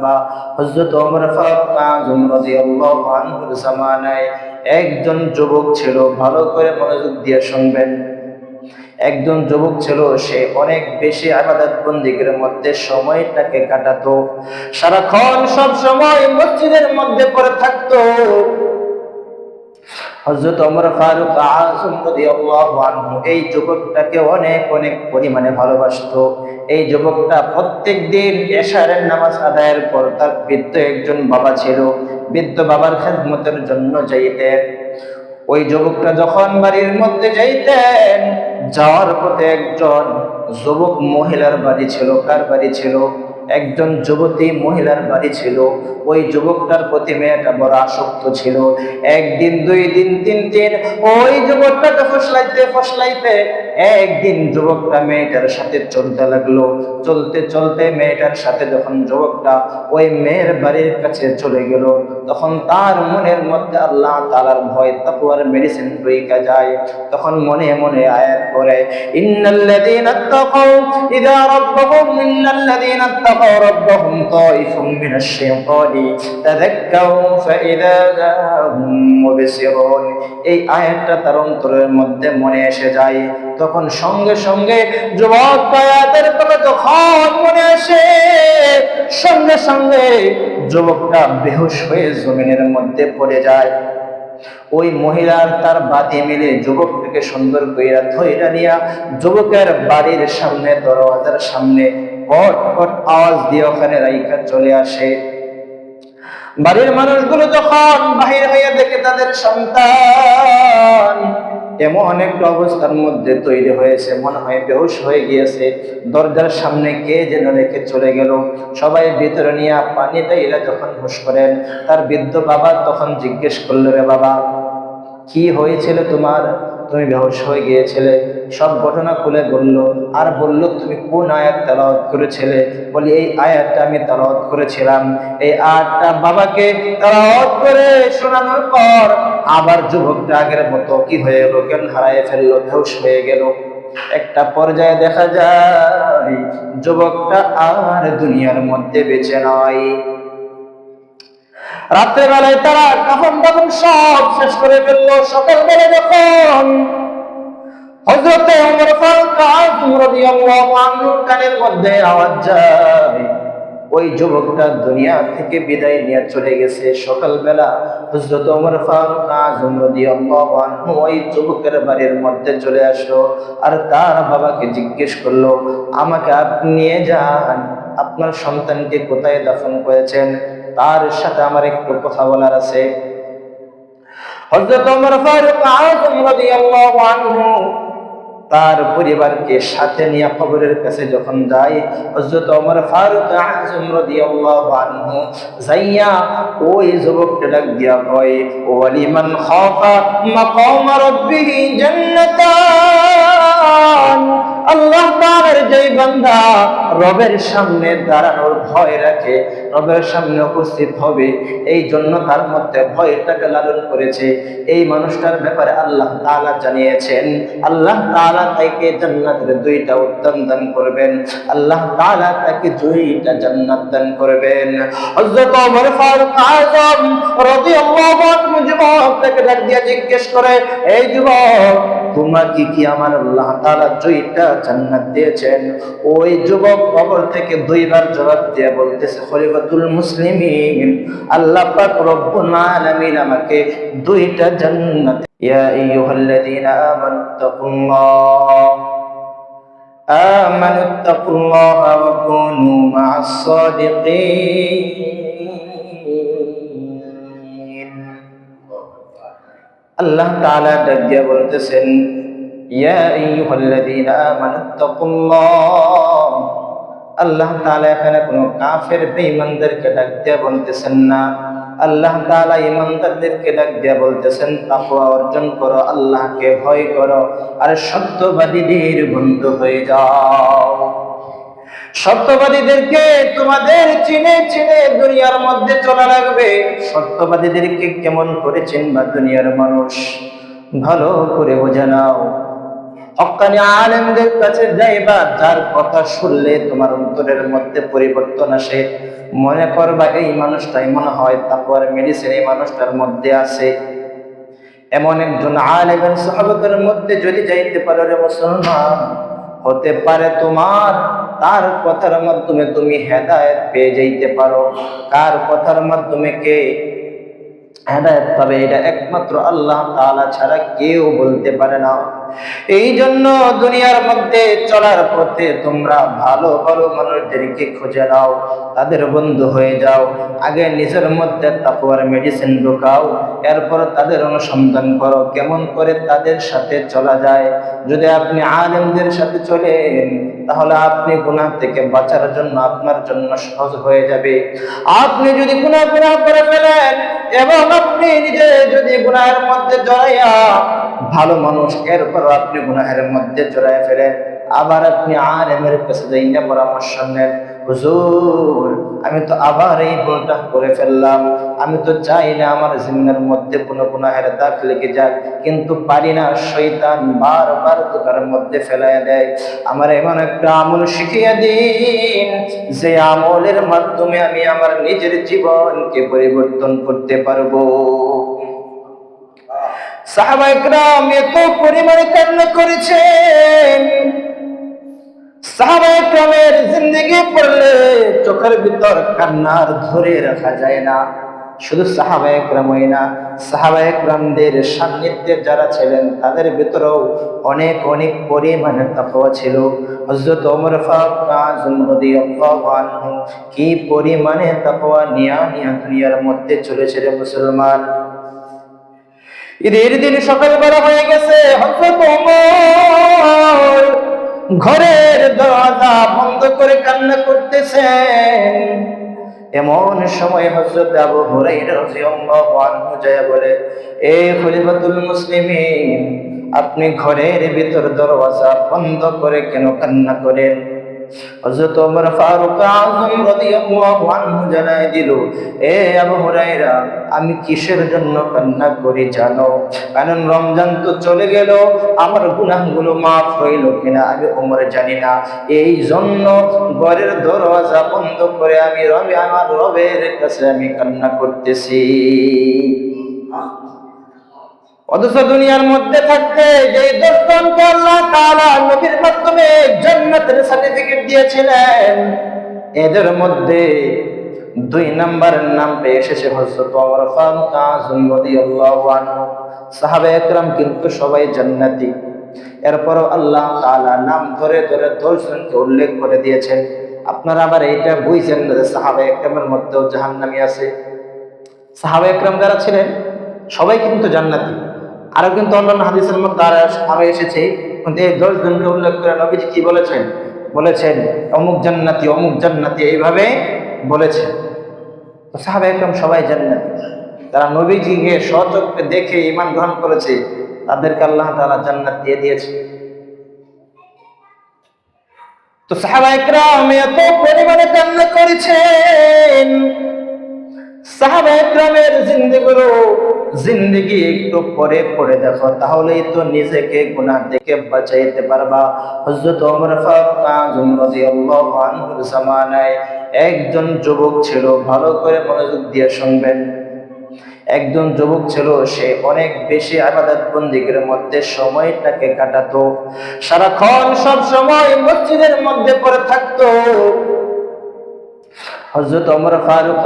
সাহাবা হযরত ওমর ফারুক আযম রাদিয়াল্লাহু আনহুর জামানায় একজন যুবক ছিল, ভালো করে মনোযোগ দিয়ে শুনবেন। একজন যুবক ছিল, সে অনেক বেশি আবাদত বন্দিগের মধ্যে সময়টাকে কাটাতো। সারাক্ষণ সব সময় মসজিদের মধ্যে পড়ে থাকতো। হযরত ওমর ফারুক আযম রাদিয়াল্লাহু আনহু এই যুবকটাকে অনেক অনেক পরিমাণে ভালোবাসতো। এই যুবকটা প্রত্যেক দিন এশারের নামাজ আদায়ের পর তার বৃদ্ধ একজন বাবা ছিল। বৃদ্ধ বাবার খেদমতের জন্য যাইতেন। ওই যুবকটা যখন বাড়ির মধ্যে যাইতেন, যাওয়ার পথে একজন যুবক মহিলার বাড়ি ছিল। কার বাড়ি ছিল? একজন যুবতী মহিলার বাড়ি ছিল। ওই যুবকটার প্রতি মেয়েটা বড় আসক্ত ছিল। একদিন দুই দিন তিন দিন ওই যুবকটাকে ফসলাইতে ফসলাইতে একদিন যুবকটা মেয়েটার সাথে চলতে লাগল। চলতে চলতে মেয়েটার সাথে যখন যুবকটা ওই মেয়ের বাড়ির কাছে চলে গেল, তখন তার মনের মধ্যে আল্লাহ তালার ভয়, তাকুয়ার মেডিসিন ঢুইকা যায়। তখন মনে মনে আয়াত করে ইন্নাল্লাযীনা তাকাউ ইযা রাব্বাহুম ইন্নাল্লাযীনা তাকাউ রাব্বাহুম তাইফুম মিনাশ শাইতানি তাযাক্কারু ফাইযা হুম মুবসিরুন এই আয়াতটা তার অন্তরের মধ্যে মনে এসে যায়। তখন সঙ্গে সঙ্গে যুবক আয়াতের কথা যখন মনে আসে, সঙ্গে সঙ্গে যুবকটা বেহুশ হয়ে জমিনের মধ্যে পড়ে যায়। ওই মহিলার তার বাদি মিলে যুবকটাকে সুন্দর কইরা ধইরা নিয়া যুবকের বাড়ির সামনে, দরওয়াজার সামনে কট কট আওয়াজ দিয়ে ওখানে রাইকা চলে আসে। বাড়ির মানুষগুলো যখন বাহির হইয়া দেখে তাদের সন্তান, এমন একটা অবস্থার মধ্যে তৈরি হয়েছে, মনে হয় বেহুশ হয়ে গিয়েছে। দরজার সামনে কে যেন রেখে চলে গেল। সবাই ভিতরে নিয়ে পানিটা এরা যখন হুশ করেন, তার বৃদ্ধ বাবা তখন জিজ্ঞেস করল, রে বাবা কি হয়েছিল তোমার? তুমি বেহুশ হয়ে গিয়েছিলে। সব ঘটনা খুলে বলল, আর বলল, তুমি কোন আয়াত তালাওয়াত করেছিলে? বলি, এই আয়াতটা আমি তালাওয়াত করেছিলাম। এই আয়াতটা বাবাকে তালাওয়াত করে শোনানোর পর আবার যুবকটা আগের মতো কি হয়ে গেল? কেন হারায় ফেলল? বেহুশ হয়ে গেল। একটা পর্যায়ে দেখা যায়, যুবকটা আর দুনিয়ার মধ্যে বেঁচে নয় রাত্রে বেলায় তারা কাফন দাফন সব শেষ করে ফেলল। সকাল বেলা যখন হজরতে ওমর ফারুক রাদিয়াল্লাহু আনহুর কানের মধ্যে আওয়াজ যায়, ওই যুবকটা দুনিয়া থেকে বিদায় নিয়ে চলে গেছে। সকালবেলা হজরত ওমর ফারুক আযম রাদিয়াল্লাহু আনহু ওই যুবকের বাড়ির মধ্যে চলে আসলো আর তার বাবাকে জিজ্ঞেস করল, আমাকে আপনি নিয়ে যান, আপনার সন্তানকে কোথায় দাফন করেছেন? তার সাথে আমার একটু কথা বলার আছে। তার পরিবারকে সাথে নিয়ে কবরের কাছে যখন যায়, হযরত ওমর ফারুক আযম রাদিয়াল্লাহু আনহু যাইয়া ওই যুবককে ডাক দিয়া কয় ওয়ালিমান খাফা মাকাম রাব্বিহি জান্নাতান। আল্লাহ তাআলার যেই বান্দা রবের সামনে দাঁড়ানোর ভয় রাখে, রবের সামনে উপস্থিত হবে, এই জন্য তার মধ্যে ভয়টাকে লালন করেছে। এই মানুষটার ব্যাপারে আল্লাহ তাআলা জানিয়েছেন, আল্লাহ তাআলা তাকে জান্নাতের দুইটা উত্তম দান করবেন। আল্লাহ তাআলা তাকে দুইটা জান্নাত দান করবেন। হযরত ওমর ফারুক আযম রাদিয়াল্লাহু আনহু যুবকটাকে ডাক দিয়ে জিজ্ঞেস করে, এই যুবক তোমাকে কি আমার আল্লাহ তারা জয়টা জান্নাত দিয়েছেন? ওই যুবক কবর থেকে দুইবার জবাব দিয়ে বলতেছে, খলিফাতুল মুসলিমিন, আল্লাহ পাক রব্বুল আলামিন আমাকে দুইটা জান্নাত ইয়া আইয়ুহাল্লাযীনা আমানু তাকুল্লাহ ওয়া কুনু মা'আস সাদিকিন আল্লাহ তাআলা ডাক দিয়ে বলতেছেন, ইয়া আল্লাহ তাআলা এখানে কোনো কাফের বেঈমানদেরকে ডাক দিয়ে বলতেছেন না। আল্লাহ তাআলা ইমানদারদেরকে ডাক দিয়ে বলতেছেন, তাকওয়া অর্জন করো, আল্লাহকে ভয় করো, আর সত্যবাদীদের বন্ধু হয়ে যাও। সত্যবাদীদেরকে তোমাদের চিনে চিনে দুনিয়ার মধ্যে চলা লাগবে। সত্যবাদীদেরকে কেমন করে চিনবা দুনিয়ার মানুষ? ভালো করে বোঝা নাও। হকানি আলেমদের কাছে যাইবা, যার কথা শুনলে তোমার অন্তরের মধ্যে পরিবর্তন আসে। মনে করবা, এই মানুষটাই মনে হয় তারপর মেডিসিন এই মানুষটার মধ্যে আছে। এমন একজন আলেমের সাহাবতের মধ্যে যদি যাইতে পারো রে মুসলমান হতে পারে তোমার, তার কথার মাধ্যমে তুমি হেদায়ত পেয়ে যাইতে পারো। কার কথার মাধ্যমে কে হেদায়ত পাবে, এটা একমাত্র আল্লাহ তালা ছাড়া কেউ বলতে পারে না। এই জন্য দুনিয়ার মধ্যে চলার পথে তোমরা ভালো ভালো মানুষদেরকে খুঁজে নাও, তাদের বন্ধু হয়ে যাও। আগে নিজের মধ্যে তাকওয়ার মেডিসিন ঢোকাও, এরপর তাদের অনুসন্ধান করো, কেমন করে তাদের সাথে চলা যায়। যদি আপনি আলেমদের সাথে চলেন, তাহলে আপনি গুনাহ থেকে বাঁচার জন্য আপনার জন্য সহজ হয়ে যাবে। আপনি যদি গুনাহ গুনাহ করে ফেলেন, এবং আপনি নিজে যদি গুনাহের মধ্যে জড়াইয়া ভালো মানুষ, এরপর আপনি গুনাহের মধ্যে জড়াইয়া ফেলেন। আবার আপনি আর এমের কাছে যাই না পরামর্শ নেন, হুজুর, আমি তো আবার এই ভুলটা করে ফেললাম। আমি তো চাই না আমার জিন্নার মধ্যে কোনো গুনাহের দাগ লেগে যাক, কিন্তু পারি না শৈতান বারবার দোকার মধ্যে ফেলাইয়া দেয়। আমার এমন একটা আমল শিখিয়ে দিন, যে আমলের মাধ্যমে আমি আমার নিজের জীবনকে পরিবর্তন করতে পারব। সাহাবা একরাম এত পরিমাণে কান্না করেছেন। সাহাবা একরামের জিন্দগি পড়লে চোখের ভিতর কান্নার ধরে রাখা যায় না। শুধু সাহাবা একরামই না, সাহাবা একরামদের সান্নিধ্যে যারা ছিলেন, তাদের ভিতরেও অনেক অনেক পরিমাণে তাকওয়া ছিল। হযরত ওমর কি পরিমাণে তাকওয়া নিয়া নিয়া দুনিয়ার মধ্যে চলেছে মুসলমান? ঈদের দিন সকাল সকালবেলা হয়ে গেছে ঘরের দরজা বন্ধ করে কান্না করতেছেন। এমন সময় হযরত আবু হুরায়রা রাদিয়াল্লাহু আনহু বলে, এ খলিফাতুল মুসলিমিন, আপনি ঘরের ভিতর দরওয়াজা বন্ধ করে কেন কান্না করেন? হযরত ওমর ফারুক আযম রাদিয়াল্লাহু আনহু জানায় দিল, এ আবু হুরায়রা, আমি কিসের জন্য কান্না করি জানো? কারণ রমজান তো চলে গেল, আমার গুনাহগুলো মাফ হইল কিনা আমি ওমর জানি না। এই জন্য ঘরের দরওয়াজা বন্ধ করে আমি রবি, আমার রবের কাছে আমি কান্না করতেছি। অথচ দুনিয়ার মধ্যে থাকতে যে দশজনকে আল্লাহ তাআলা নবীর মাধ্যমে জান্নাতের সার্টিফিকেট দিয়েছিলেন, এদের মধ্যে দুই নাম্বারের নাম পেয়ে এসেছে হযরত ওমর ফারুক আযম রাদিয়াল্লাহু আনহু। সাহাবা একরাম কিন্তু সবাই জান্নাতি। এরপরও আল্লাহ তাআলা নাম ধরে ধরে দশজনকে উল্লেখ করে দিয়েছেন। আপনারা আবার এইটা বুঝছেন না যে সাহাবা একরামের মধ্যেও জাহান্নামী আছে। সাহাবা একরাম যারা ছিলেন, সবাই কিন্তু জান্নাতি। আরও কিন্তু অন্যান্য হাদিসের মধ্যে আর এসেছে, কিন্তু দশ জনকে উল্লেখ করে নবীজি কি বলেছেন? বলেছেন, অমুক জান্নাতি অমুক জান্নাতি এইভাবে বলেছেন। তো সাহাবা একদম সবাই জান্নাতি। তারা নবীজিকে সচক্ষে দেখে ইমান গ্রহণ করেছে, তাদেরকে আল্লাহ তারা জান্নাত দিয়ে দিয়েছে। তো সাহাবা একরাম এত পরিমাণে করেছেন। সাহাবা একরামের জিন্দিগি একটু পরে পড়ে দেখো, তাহলেই তো নিজেকে গুনাহ থেকে বাঁচাইতে পারবা। হযরত ওমর জামানায় একজন যুবক ছিল, ভালো করে মনোযোগ দিয়ে শুনবেন। একজন যুবক ছিল, সে অনেক বেশি আবাদত বন্দিগের মধ্যে সময়টাকে কাটাতো। সারাক্ষণ সব সময় মসজিদের মধ্যে পড়ে থাকতো। হযরত ওমর ফারুক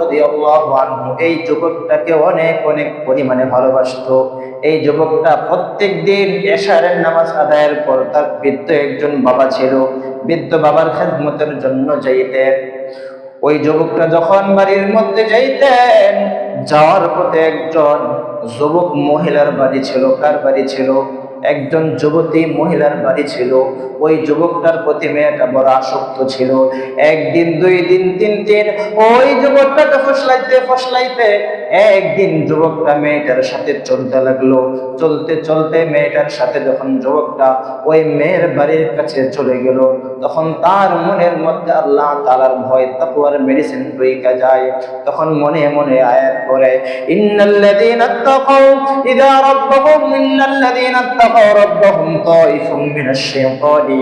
রাদিয়াল্লাহু আনহু এই যুবকটাকে অনেক অনেক পরিমাণে ভালোবাসতো। এই যুবকটা প্রত্যেক দিন এশারের নামাজ আদায়ের পর তার বৃদ্ধ একজন বাবা ছিল। বৃদ্ধ বাবার খেদমতের জন্য যাইতেন। ওই যুবকটা যখন বাড়ির মধ্যে যাইতেন, যাওয়ার পথে একজন যুবক মহিলার বাড়ি ছিল। কার বাড়ি ছিল? একজন যুবতী মহিলার বাড়ি ছিল। ওই যুবকটার প্রতি মেয়েটা বড় আসক্ত ছিল। একদিন, দুই দিন, তিন দিন ওই যুবকটাকে ফসলাইতে ফসলাইতে একদিন যুবকটা মেয়েটার সাথে চলতে লাগল। চলতে চলতে মেয়েটার সাথে যখন যুবকটা ওই মেয়ের বাড়ির কাছে চলে গেল, তখন তার মনের মধ্যে আল্লাহ তালার ভয়, তাকুয়ার মেডিসিন বইকা যায়। তখন মনে মনে আয়াত করে ইন্নাল্লাযীনা তাকাউ ইযা রাব্বাহুম, ইন্নাল্লাযীনা তাকাউ রাব্বাহুম মিনাশ শাইতানি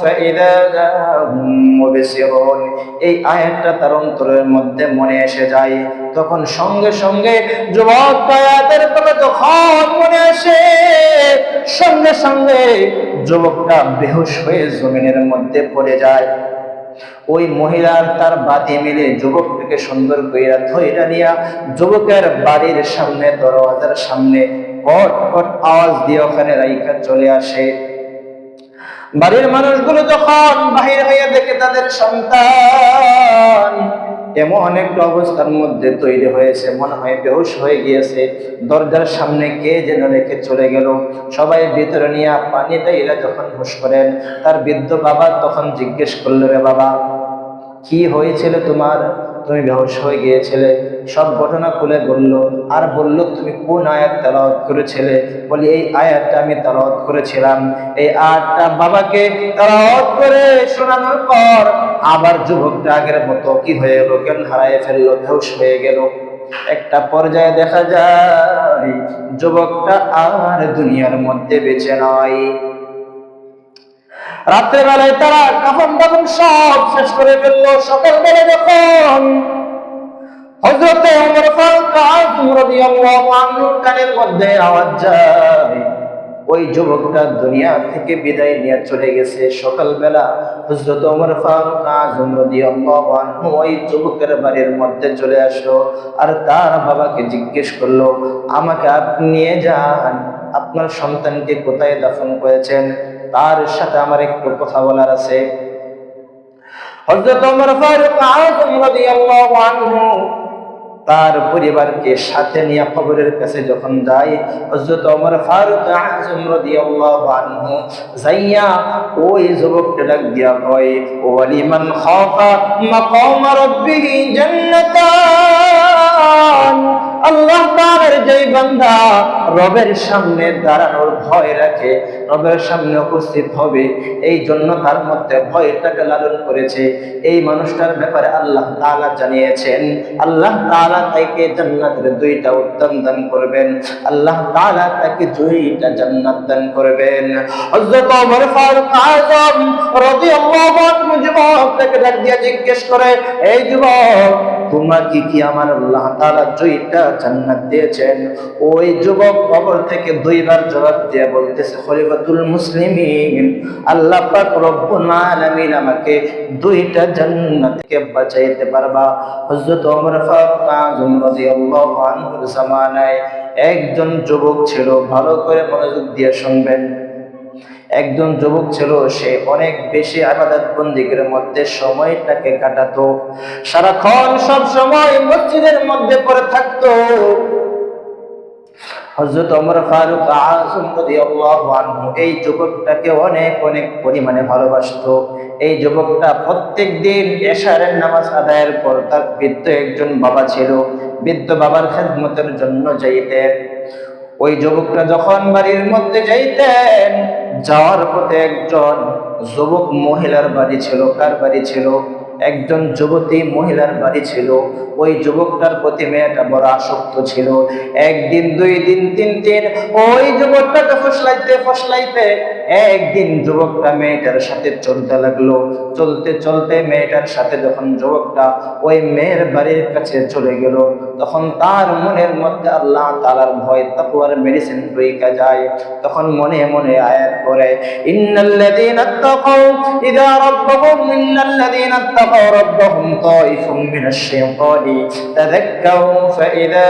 ফাইযা জাআহুম মুবসিরুন। এই আয়াতটা তার অন্তরের মধ্যে মনে এসে যায়। তখন সঙ্গে সঙ্গে যুবক আয়াতের কথা যখন মনে আসে, সঙ্গে সঙ্গে যুবকটা বেহুশ হয়ে জমিনের মধ্যে পড়ে যায়। ওই মহিলার তার বাতি মিলে যুবকটাকে সুন্দর কইরা ধইরা নিয়া যুবকের বাড়ির সামনে, দরওয়াজার সামনে কট কট আওয়াজ দিয়ে ওখানে রাইকা চলে আসে। বাড়ির মানুষগুলো যখন বাহির হয়ে দেখে তাদের সন্তান এমন অনেকটা অবস্থার মধ্যে তৈরি হয়েছে, মনে হয় বেহুশ হয়ে গিয়েছে। দরজার সামনে কে যেন রেখে চলে গেল। সবাই ভিতরে নিয়ে পানিটা এরা যখন হুশ করেন, তার বৃদ্ধ বাবা তখন জিজ্ঞেস করল, রে বাবা, কি হয়েছিল তোমার? তুমি বেহস হয়ে গিয়েছিলে। সব ঘটনা খুলে বলল, আর বলল, তুমি কোন আয়াত তালাওয়াত করেছিলে? বলি, এই আয়াতটা আমি তালাওয়াত করেছিলাম। এই আয়াতটা বাবাকে তালাওয়াত করে শোনানোর পর আবার যুবকটা আগের মতো কি হয়ে গেল কেন হারায় ফেলল, বেহুশ হয়ে গেল। একটা পর্যায়ে দেখা যায়, যুবকটা আর দুনিয়ার মধ্যে বেঁচে নয় রাত্রে বেলায় তারা কাফন দাফন সব শেষ করে ফেলল। সকাল বেলা যখন হজরতে উমর ফারুক কানের মধ্যে আওয়াজ যায়, ওই যুবকটা দুনিয়া থেকে বিদায় নিয়ে চলে গেছে। সকালবেলা হজরত ওমর ফারুক আযম রাদিয়াল্লাহু আনহু ওই যুবকের বাড়ির মধ্যে চলে আসলো আর তার বাবাকে জিজ্ঞেস করল, আমাকে আপনি নিয়ে যান, আপনার সন্তানকে কোথায় দাফন করেছেন? তার সাথে আমার একটু কথা বলার আছে। তার পরিবারকে সাথে নিয়ে কবরের কাছে যখন যায়, হযরত ওমর ফারুক আযম রাদিয়াল্লাহু আনহু যাইয়া ওই যুবককে ডাক দিয়া কয় ওয়ালিমান খাফা মাকাম রাব্বিহি জান্নাতান। বান্দা রবের সামনে দাঁড়ানোর ভয় রাখে, রবের সামনে উপস্থিত হবে। এই জন্য তার মধ্যে ভয়টাকে লালন করেছে। এই মানুষটার ব্যাপারে আল্লাহ তাআলা জানিয়েছেন, আল্লাহ তাআলা তাকে জান্নাতের দুইটা উত্তম দান করবেন। আল্লাহ তাআলা তাকে দুইটা জান্নাত দান করবেন। জিজ্ঞেস করে, এই যুবক তোমাকে কি আমার আল্লাহ তাআলা দুইটা জান্নাত দিয়েছেন? ওই যুবক কবর থেকে দুইবার জবাব দিয়ে বলতেছে, খলিফাতুল মুসলিমিন, আল্লাহ পাক রব্বুল আলামিন আমাকে দুইটা জান্নাত থেকে বাঁচাইতে পারবা। হযরত ওমর ফারুক আযম রাদিয়াল্লাহু আনহুর জামানায় একজন যুবক ছিল, ভালো করে মনোযোগ দিয়ে শুনবেন। একজন যুবক ছিল, সে অনেক বেশি আবাদত বন্দিগের মধ্যে সময়টাকে কাটাতো। সারাক্ষণ সব সময় মসজিদের মধ্যে পড়ে থাকতো। হযরত ওমর ফারুক রাদিয়াল্লাহু আনহু এই যুবকটাকে অনেক অনেক পরিমাণে ভালোবাসতো। এই যুবকটা প্রত্যেক দিন এশারের নামাজ আদায়ের পর তার বৃদ্ধ একজন বাবা ছিল। বৃদ্ধ বাবার খেদমতের জন্য যাইতেন। ওই যুবকটা যখন বাড়ির মধ্যে যাইতেন, যাওয়ার পথে একজন যুবক মহিলার বাড়ি ছিল, কার বাড়ি ছিল? একজন যুবতী মহিলার বাড়ি ছিল। ওই যুবকটার প্রতি মেয়েটা বড় আসক্ত ছিল। একদিন, দুই দিন, তিন দিন, ওই যুবকটাকে ফসলাইতে ফসলাইতে একদিন যুবকটা মেয়েটার সাথে চলতে লাগল। চলতে চলতে মেয়েটার সাথে যখন যুবকটা ওই মেয়ের বাড়ির কাছে চলে গেল, তখন তার মনের মধ্যে আল্লাহ তালার ভয়, তাকুয়ার মেডিসিন রইকা যায়। তখন মনে মনে আয়াত করে ইন্নাল্লাযীনা তাকাউ ইযা রাব্বাহুম, ইন্নাল্লাযীনা তাকাউ রাব্বাহুম তাইফুম মিনাশ শাইতানি তাযাক্কারু ফাইযা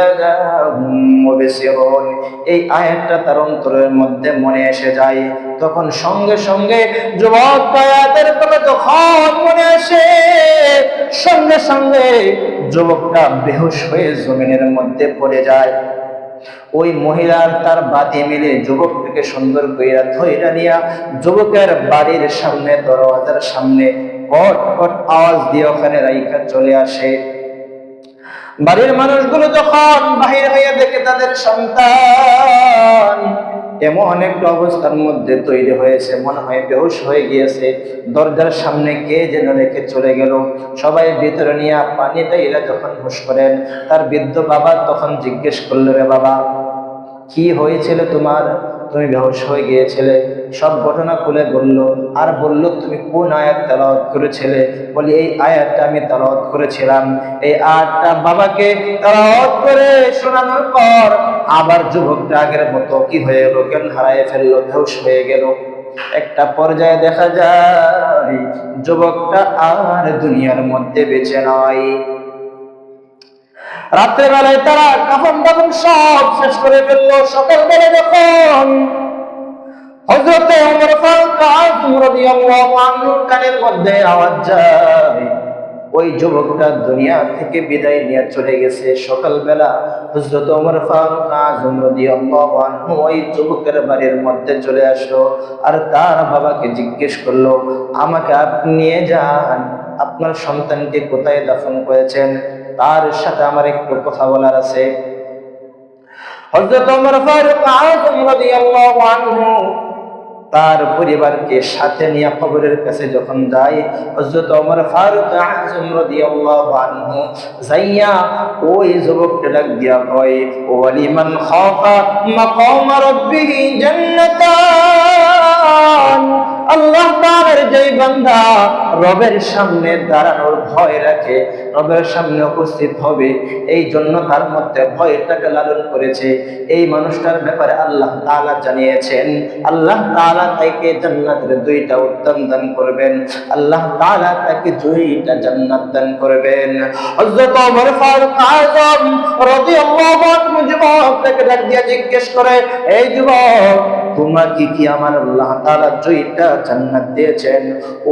হুম মুবসিরুন। এই আয়াতটা তার অন্তরের মধ্যে মনে এসে যায়। তখন সঙ্গে সঙ্গে যুবক আয়াতের কথা যখন মনে আসে, সঙ্গে সঙ্গে যুবকটা বেহুশ হয়ে জমিনের মধ্যে পড়ে যায়। ওই মহিলার তার বাতি মিলে যুবকটাকে সুন্দর কইরা ধইরা নিয়া যুবকের বাড়ির সামনে, দরওয়াজার সামনে কট কট আওয়াজ দিয়ে ওখানে রাইকা চলে আসে। বাড়ির মানুষগুলো যখন বাহির হয়ে দেখে তাদের সন্তান এমন অনেকটা অবস্থার মধ্যে তৈরি হয়েছে, মনে হয় বেহুশ হয়ে গিয়েছে। দরজার সামনে কে যেন রেখে চলে গেল। সবাই ভিতরে নিয়ে পানিটা এরা যখন হুশ করেন, তার বৃদ্ধ বাবা তখন জিজ্ঞেস করল, রে বাবা, কি হয়েছিল তোমার? তুমি বেহস হয়ে গিয়েছিলে। সব ঘটনা খুলে বলল, আর বলল, তুমি কোন আয়াত তেলাওয়াত করেছিলে? বলি, এই আয়াতটা আমি তেলাওয়াত করেছিলাম। এই আয়াতটা বাবাকে তেলাওয়াত করে শোনানোর পর আবার যুবকটা আগের মতো কি হয়ে গেল, কেন হারায় ফেলল বেহুশ হয়ে গেল। একটা পর্যায়ে দেখা যায়, যুবকটা আর দুনিয়ার মধ্যে বেঁচে নয় রাত্রেবেলায় তারা কাফন দাফন সব শেষ করে ফেলল। সকালবেলা যখন কানের মধ্যে আওয়াজ যায়। ওই যুবকটা দুনিয়া থেকে বিদায় নিয়ে চলে গেছে। সকালবেলা হজরত ওমর ফারুক আনহু ওই যুবকের বাড়ির মধ্যে চলে আসলো আর তার বাবাকে জিজ্ঞেস করল, আমাকে আপনি নিয়ে যান। আপনার সন্তানকে কোথায় দাফন করেছেন? তার সাথে আমার একটু কথা বলার আছে। হযরত ওমর ফারুক আনহু তার পরিবারকে সাথে নিয়ে কবরের কাছে যখন যায়, হযরত ওমর ফারুক আযম রাদিয়াল্লাহু আনহু যাইয়া ওই যুবককে ডাক দিয়া কয় ওয়ালিমান খাফা মাকাম রাব্বিহি জান্নাতান। আল্লাহ তাআলার যেই বান্দা রবের সামনে দাঁড়ানোর ভয় রাখে, রবের সামনে উপস্থিত হবে, এই জন্য তার মধ্যে ভয়টাকে লালন করেছে। এই মানুষটার ব্যাপারে আল্লাহ তাআলা জানিয়েছেন, আল্লাহ তাআলা তাকে জান্নাতের দুইটা উত্তম দান করবেন। আল্লাহ তাআলা তাকে দুইটা জান্নাত দান করবেন। হযরত ওমর ফারুক আযম রাদিয়াল্লাহু আনহু যুবকটাকে ডাক দিয়ে জিজ্ঞেস করে, এই যুবক তোমার কি আমার আল্লাহ তাআলা দুইটা জান্নাত দিয়েছেন?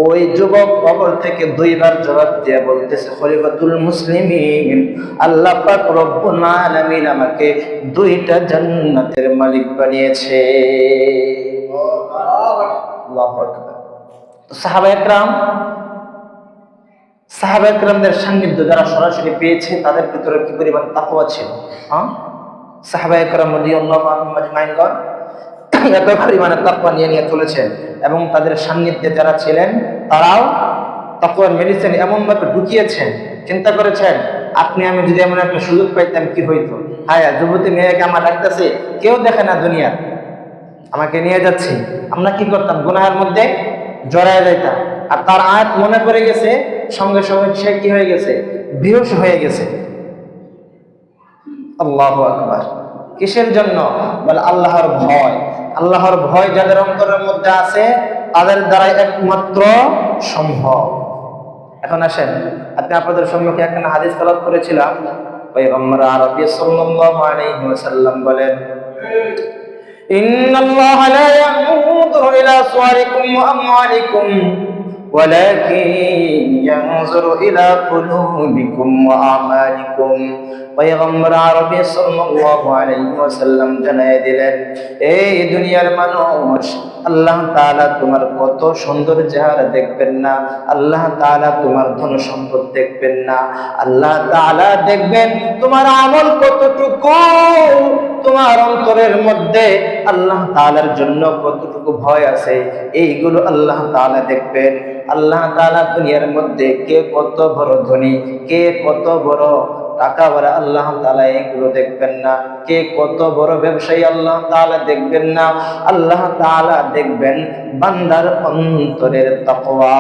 ওই যুবক কবর থেকে দুইবার জবাব দিয়ে বলতেছে, খলিফাতুল মুসলিমিন, আল্লাহ পাক রব্বুল আলামিন আমাকে দুইটা জান্নাতের মালিক বানিয়েছে। সাহাবা একরাম, সাহাবা একরামদের সান্নিধ্য যারা সরাসরি পেয়েছে, তাদের ভিতরে কি পরিমাণ তাকওয়া ছিল? হ্যাঁ? সাহাবা একরাম রাদিয়াল্লাহু আনহুম আজমাইনগণ এত পরিমাণে তাকওয়া নিয়ে নিয়ে চলেছেন এবং তাদের সান্নিধ্যে যারা ছিলেন, তারাও তাকওয়ার মেডিসিন এমন ভাবে ঢুকিয়েছেন। চিন্তা করেছেন, আপনি আমি যদি এমন একটা সুযোগ পাইতাম, কি হইতো? হ্যাঁ যুবতী মেয়েকে আমার ডাকতেছে, কেউ দেখে না দুনিয়া আমাকে নিয়ে যাচ্ছি। আমরা কি করতাম? গুনাহের মধ্যে জড়ায় যাইতাম। আর তার আয়াত মনে পড়ে গেছে, সঙ্গে সঙ্গে সে কি হয়ে গেছে? বেহুশ হয়ে গেছে। আল্লাহ আকবার। কিসের জন্য? বলে, আল্লাহর ভয়। আল্লাহর ভয় যাদের অন্তরের মধ্যে আছে, তাদের দ্বারাই একমাত্র সম্ভব। এখন আসেন, আপনি আপনাদের সম্মুখে একখানে হাদিস তালাব করেছিলাম। বলেন আল্লাহ পয়গম্বর আরবি সাল্লাল্লাহু আলাইহি ওয়াসাল্লাম জানায় দিলেন, এই দুনিয়ার মানুষ, আল্লাহ তাআলা তোমার কত সুন্দর চেহারা দেখবেন না, আল্লাহ তাআলা তোমার ধন সম্পদ দেখবেন না, আল্লাহ তাআলা দেখবেন তোমার আমল কতটুকু, তোমার অন্তরের মধ্যে আল্লাহ তাআলার জন্য কতটুকু ভয় আছে, এইগুলো আল্লাহ তাআলা দেখবেন। আল্লাহ তাআলা দুনিয়ার মধ্যে কে কত বড় ধনী, কে কত বড় টাকা বড় আল্লাহ তাআলা এগুলো দেখবেন না। কে কত বড় ব্যবসায়ী আল্লাহ তাআলা দেখবেন না। আল্লাহ তাআলা দেখবেন বান্দার অন্তরের তাকওয়া।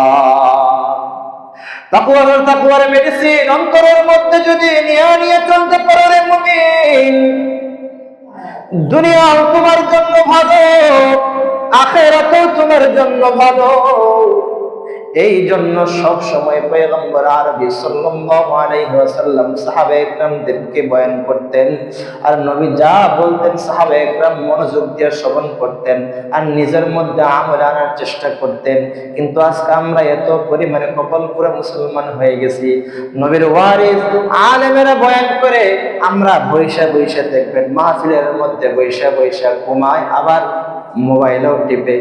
তাকওয়ার তাকওয়ার মেডিসিন অন্তরের মধ্যে যদি নিয়ে নিয়ে চলতে পারো রে মুমিন। দুনিয়াও তোমার জন্য ভালো, আখেরাতেও তোমার জন্য ভালো। এই জন্য সব সময় পয়গম্বর আরবি সাল্লাল্লাহু আলাইহি ওয়াসাল্লাম সাহাবে একরামদেরকে বয়ান করতেন। আর নবী যা বলতেন সাহাবে একরাম মনোযোগ দিয়ে শ্রবণ করতেন আর নিজের মধ্যে আমল আনার চেষ্টা করতেন। কিন্তু আজকে আমরা এত পরিমাণে কপাল পুরো মুসলমান হয়ে গেছি। নবীর ওয়ারিস আলেমেরা বয়ান করে, আমরা বৈশা বৈশা দেখবেন, মাহফিলের মধ্যে বৈশা বৈশা ঘুমায়, আবার মোবাইলও টিপে।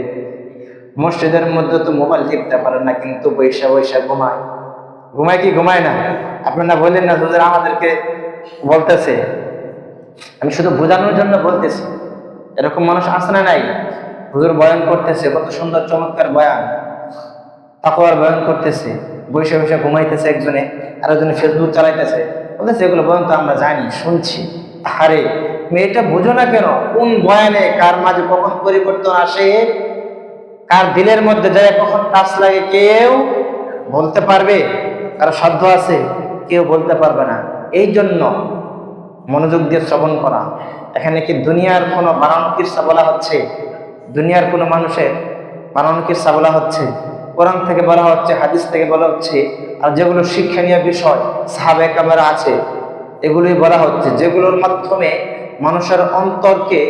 মসজিদের মধ্যে তো মোবাইল টিপতে পারে না, কিন্তু বৈশা বৈশা ঘুমায়। ঘুমায় কি ঘুমায় না? আপনারা বললেন না, হুজুর আমাদেরকে বলতেছে। আমি শুধু বোঝানোর জন্য বলতেছি। এরকম মানুষ আসে না নাই? হুজুর বয়ান করতেছে, কত সুন্দর চমৎকার বয়ান। তাকওয়ার বয়ান করতেছে। বৈশা বৈশা ঘুমাইতেছে একজনে আর একজনে ফেসবুক চালাইতেছে। বলতেছে, এগুলো বয়ান তো আমরা জানি, শুনছি। আরে তুমি এটা বুঝো না কেন, কোন বয়ানে কার মাঝে কখন পরিবর্তন আসে? কার দিলের মধ্যে যায় কখন টাচ লাগে কেউ বলতে পারবে? কারও সাধ্য আছে? কেউ বলতে পারবে না। এই জন্য মনোযোগ দিয়ে শ্রবণ করা। এখানে কি দুনিয়ার কোনো বানানো কিসা বলা হচ্ছে? দুনিয়ার কোনো মানুষের বানানো কিসা বলা হচ্ছে? কোরআন থেকে বলা হচ্ছে, হাদিস থেকে বলা হচ্ছে, আর যেগুলো শিক্ষণীয় বিষয় সাহাবে কামেরা আছে, এগুলোই বলা হচ্ছে, যেগুলোর মাধ্যমে মানুষের অন্তরকে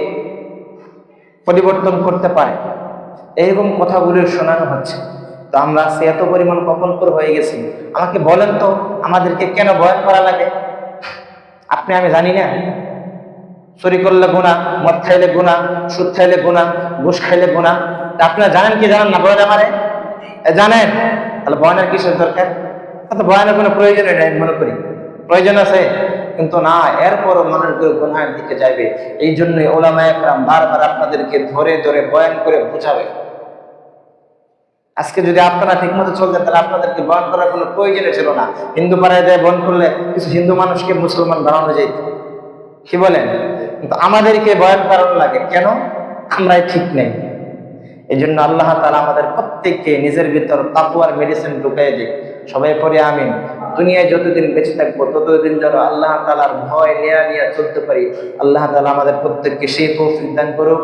পরিবর্তন করতে পারে। এইরকম কথাগুলো শোনানো হচ্ছে। তো আমরা সে এত পরিমাণ কপনপুর হয়ে গেছি। আমাকে বলেন তো, আমাদেরকে কেন বয়ান করা লাগে? আপনি, আমি জানি না। চুরি করলে গুণা মদ খাইলে গুণা সুদ খাইলে গুণা ঘুষ খাইলে গুণা তা আপনারা জানেন কি জানেন না বলেন আমারে? জানেন? তাহলে বয়ানের কিসের দরকার? তো বয়ানের কোনো প্রয়োজন নেই মনে করি। প্রয়োজন আছে, কিন্তু না, এরপরও মানুষগুলো গুনাহের দিকে যাইবে। এই জন্যই ওলামা একরাম বারবার আপনাদেরকে ধরে ধরে বয়ান করে বোঝাবে। আজকে যদি আপনারা ঠিক মতো চলতেন, তাহলে আপনাদেরকে বয়ন করার কোনো প্রয়োজনই ছিল না। হিন্দু পাড়ায় যায় বয়ন করলে কিছু হিন্দু মানুষকে মুসলমান বানানো যেত কি বলেন? কিন্তু আমাদেরকে বয়ান করানো লাগে কেন? আমরাই ঠিক নেই। এই জন্য আল্লাহ তালা আমাদের প্রত্যেককে নিজের ভিতর তাকুয়ার মেডিসিন ঢুকাই দিক। সবাই পরে আমিন। দুনিয়ায় যতদিন বেঁচে থাকব, ততদিন যেন আল্লাহ তালার ভয় নেয়া নিয়ে চলতে পারি। আল্লাহ তালা আমাদের প্রত্যেককে সেই কৌফিক দান করুক।